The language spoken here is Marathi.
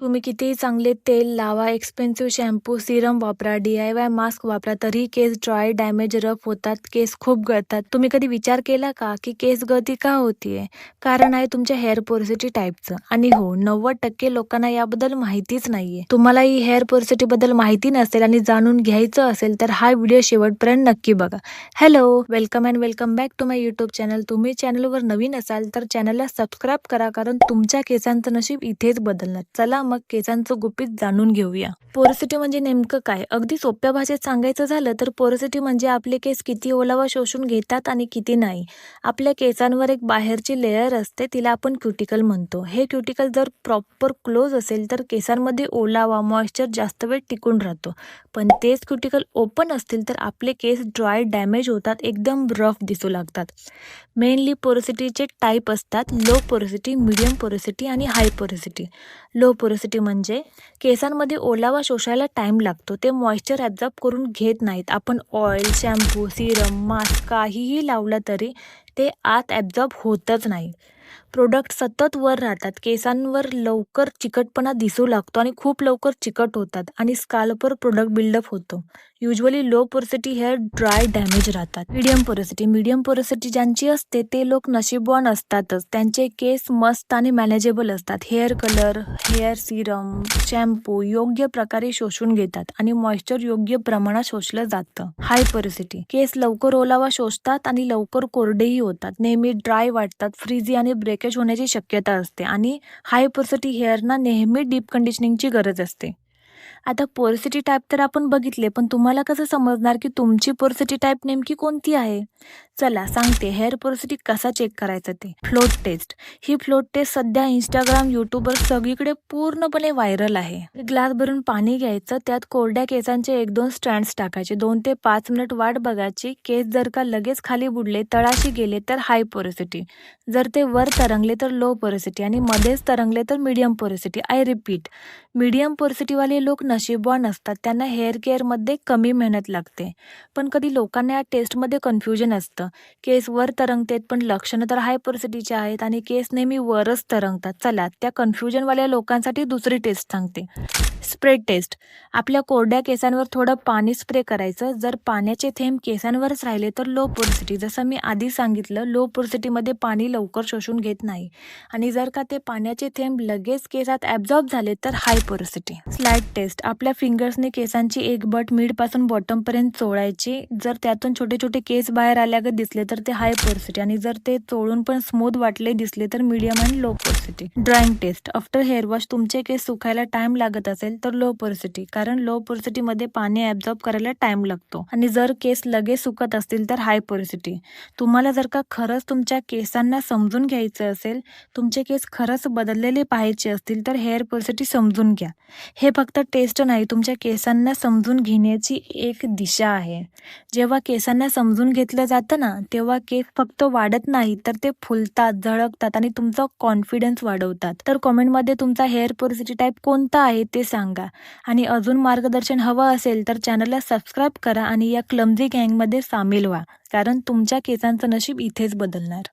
तुम्ही कितीही चांगले तेल लावा एक्सपेन्सिव्ह शॅम्पू सिरम वापरा डी आय वाय मास्क वापरा तरीही केस ड्राय डॅमेज रफ होतात केस खूप गळतात. तुम्ही कधी विचार केला का की केस गळती का होतीये? कारण आहे तुमच्या हेअर पोरसिटी टाईपचं आणि हो नव्वद टक्के लोकांना याबद्दल माहितीच नाहीये. तुम्हाला ही हेअर पोरसिटी बद्दल माहिती नसेल आणि जाणून घ्यायचं असेल तर हा व्हिडिओ शेवटपर्यंत नक्की बघा. Hello welcome and welcome back to my YouTube channel तुम्ही चॅनलवर नवीन असाल तर चॅनलला सबस्क्राईब करा कारण तुमच्या केसांचं नशीब इथेच बदलणार. चला मग केसांचं गुपित जाणून घेऊया. पोरोसिटी म्हणजे नेमकं काय? अगदी सोप्या भाषेत सांगायचं झालं तर पोरोसिटी म्हणजे आपले केस किती ओलावा शोषून घेतात आणि किती नाही. आपल्या केसांवर एक बाहेरची लेअर असते तिला आपण क्युटिकल म्हणतो. हे क्युटिकल जर प्रॉपर क्लोज असेल तर केसांमध्ये ओलावा मॉइश्चर जास्त वेळ टिकून राहतो. पण तेच क्युटिकल ओपन असतील तर आपले केस ड्राय डॅमेज होतात एकदम रफ दिसू लागतात. मेनली पोरोसिटीचे टाईप असतात. लो पोरोसिटी मिडियम पोरोसिटी आणि हाय पोरोसिटी लो पोरोसिटी म्हणजे केसांमध्ये ओलावा शोषायला टाईम लागतो. ते मॉइश्चर ॲब्झॉर्ब करून घेत नाहीत. आपण ऑइल शॅम्पू सिरम मास्क काहीही लावलं तरी ते आत ॲब्झॉर्ब होतच नाही. प्रोडक्ट सतत वर राहतात. केसांवर लवकर चिकटपणा दिसू लागतो आणि खूप लवकर चिकट होतात आणि स्काल्पवर प्रोडक्ट बिल्डअप होतो. Usually low porosity hair dry damage राहतात. मीडियम पोरोसिटी मीडियम पोरोसिटी ज्यांची असते ते लोक नशीबवान असतातच. त्यांचे केस मस्त आणि मॅनेजेबल असतात. Hair colour hair serum shampoo योग्य प्रकारे शोषून घेतात आणि मॉइश्चर योग्य प्रमाणात शोषलं जातं. हाय पोरोसिटी केस लवकर ओलावा शोषतात आणि लवकर कोरडेही होतात. नेहमी ड्राय वाटतात फ्रीजी आणि ब्लॉकेज होण्याची शक्यता असते. आणि हायपरसिटी हेअरना नेहमी डीप कंडिशनिंगची गरज असते. आता पोरसिटी टाईप तर आपण बघितले पण तुम्हाला कसं समजणार की तुमची पोरसिटी टाईप नेमकी कोणती आहे? चला सांगते. हेअर पोरसिटी कसा चेक करायचं ते. फ्लोट टेस्ट ही फ्लोट टेस्ट सध्या इंस्टाग्राम युट्यूबवर सगळीकडे पूर्णपणे व्हायरल आहे. ग्लास भरून पाणी घ्यायचं त्यात कोरड्या केसांचे एक दोन स्टँड्स टाकायचे. दोन ते पाच मिनिट वाट बघायची. केस जर का लगेच खाली बुडले तळाशी गेले तर हाय पोरसिटी जर ते वर तरंगले तर लो पोरसिटी आणि मध्येच तरंगले तर medium porosity I repeat medium पोरसिटीवाले लोक लोक नशीबवान असतात. त्यांना हेअर केअरमध्ये कमी मेहनत लागते. पण कधी लोकांना या टेस्टमध्ये कन्फ्युजन असतं. केस वर तरंगतेत पण लक्षणं तर हायपरसिटीचे आहेत आणि केस नेहमी वरच तरंगतात. चला त्या कन्फ्युजनवाल्या लोकांसाठी दुसरी टेस्ट सांगते. Spray test. आपल्या कोरड्या केसांवर थोडं पाणी स्प्रे करायचं. जर पाण्याचे थेंब केसांवरच राहिले तर लो पोरसिटी जसं मी आधी सांगितलं लो पोरसिटीमध्ये पाणी लवकर शोषून घेत नाही. आणि जर का ते पाण्याचे थेंब लगेच केसात ॲब्झॉर्ब झाले तर हाय पोरसिटी स्लाइड टेस्ट आपल्या फिंगर्सने केसांची एक बट मिडपासून बॉटमपर्यंत चोळायची. जर त्यातून छोटे छोटे केस बाहेर आल्यागत दिसले तर ते हाय पोरसिटी आणि जर ते चोळून पण स्मूथ वाटले दिसले तर medium and low porosity drying test after hair wash तुमचे केस सुकायला टाइम लागत असेल तर लो पोरसिटी कारण लो पोरसिटीमध्ये पाणी ॲब्झॉर्ब करायला टाइम लागतो. आणि जर केस लगेच सुकत असतील तर हाय पोरसिटी तुम्हाला जर का खरंच तुमच्या केसांना समजून घ्यायचं असेल तुमचे केस खरंच बदललेले पाहायचे असतील तर हेअर पोरसिटी समजून घ्या. हे फक्त टेस्ट नाही तुमच्या केसांना समजून घेण्याची एक दिशा आहे. जेव्हा केसांना समजून घेतलं जातं ना तेव्हा केस फक्त वाढत नाही तर ते फुलतात झळकतात आणि तुमचा कॉन्फिडन्स वाढवतात. तर कॉमेंटमध्ये तुमचा हेअर पोरसिटी टाईप कोणता आहे ते सांगा. आणि अजून मार्गदर्शन हवं असेल तर चॅनलला सबस्क्राईब करा आणि या क्लमझी गँगमध्ये सामील व्हा कारण तुमच्या केसांचं नशीब इथेच बदलणार.